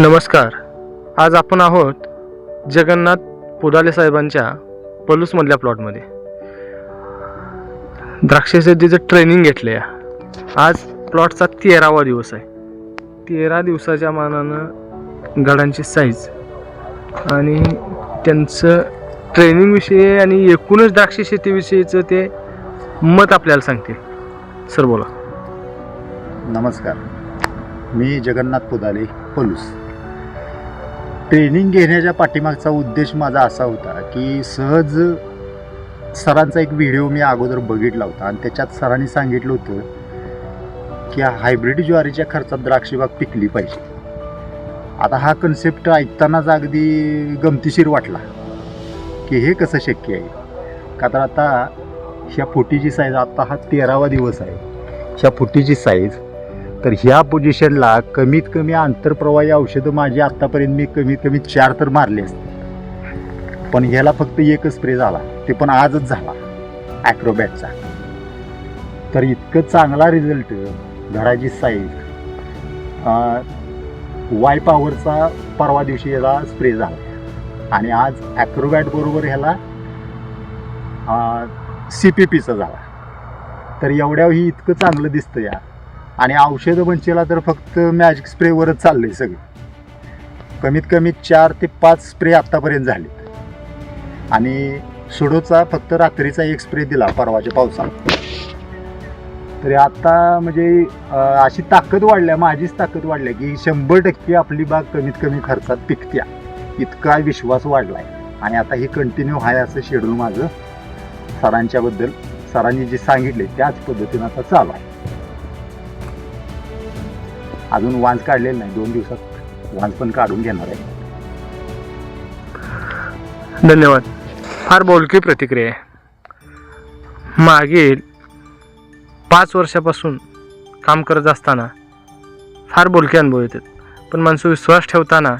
नमस्कार. आज आपण आहोत जगन्नाथ पुदाले साहेबांच्या पलूसमधल्या प्लॉटमध्ये. द्राक्षाचं ट्रेनिंग घेतलं या आज प्लॉटचा तेरावा दिवस आहे. तेरा दिवसाच्या मानानं गडांची साईज आणि त्यांचं ट्रेनिंगविषयी आणि एकूणच द्राक्ष शेतीविषयीचं ते मत आपल्याला सांगते. सर बोला. नमस्कार. मी जगन्नाथ पुदाले पलूस. ट्रेनिंग घेण्याच्या पाठीमागचा उद्देश माझा असा होता की सहज सरांचा एक व्हिडिओ मी अगोदर बघितला होता आणि त्याच्यात सरांनी सांगितलं होतं की हायब्रिड ज्वारीच्या खर्चात द्राक्षबाग पिकली पाहिजे. आता हा कन्सेप्ट ऐकतानाच अगदी गमतीशीर वाटला की हे कसं शक्य आहे? का तर आता ह्या फुटीची साईज आता हा तेरावा दिवस आहे. ह्या फुटीची साईज तर ह्या पोझिशनला कमीत कमी आंतरप्रवाही औषधं माझी आत्तापर्यंत मी कमीत कमी चार तर मारले असते पण ह्याला फक्त एकच स्प्रे झाला. ते पण आजच झाला. ॲक्रोबॅटचा तर इतकं चांगला रिझल्ट घराची साईज वाय पॉवरचा परवा दिवशी याला स्प्रे झाला. आणि आज ॲक्रोबॅट बरोबर ह्याला सी पी पीचा झाला. तर एवढ्या ही इतकं चांगलं दिसतं या. आणि औषधं म्हणशीला तर फक्त मॅजिक स्प्रेवरच चाललंय सगळं. कमीत कमी चार ते पाच स्प्रे आत्तापर्यंत झाले आणि सुडोचा फक्त रात्रीचा एक स्प्रे दिला परवाच्या पावसात तरी आता म्हणजे अशी ताकद वाढल्या माझीच ताकद वाढल्या की शंभर टक्के आपली बाग कमीत कमी खर्चात पिकत्या. इतका विश्वास वाढलाय. आणि आता हे कंटिन्यू आहे असं शेड्यूल माझं. सरांच्याबद्दल सरांनी जे सांगितले त्याच पद्धतीनं आता चालू आहे. अजून वांज काढलेलं नाही. दोन दिवसात वांज पण काढून घेणार आहे. धन्यवाद. फार बोलकी प्रतिक्रिया आहे. मागील पाच वर्षापासून काम करत असताना फार बोलके अनुभव येतात. पण माणसं विश्वास ठेवताना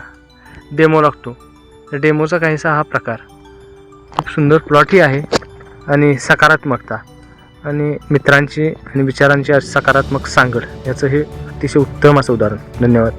डेमो लागतो. डेमोचा काहीसा हा प्रकार. खूप सुंदर प्लॉटही आहे आणि सकारात्मकता. आणि मित्रांची आणि विचारांची सकारात्मक सांगड याचं हे अतिशय उत्तम असं उदाहरण. धन्यवाद.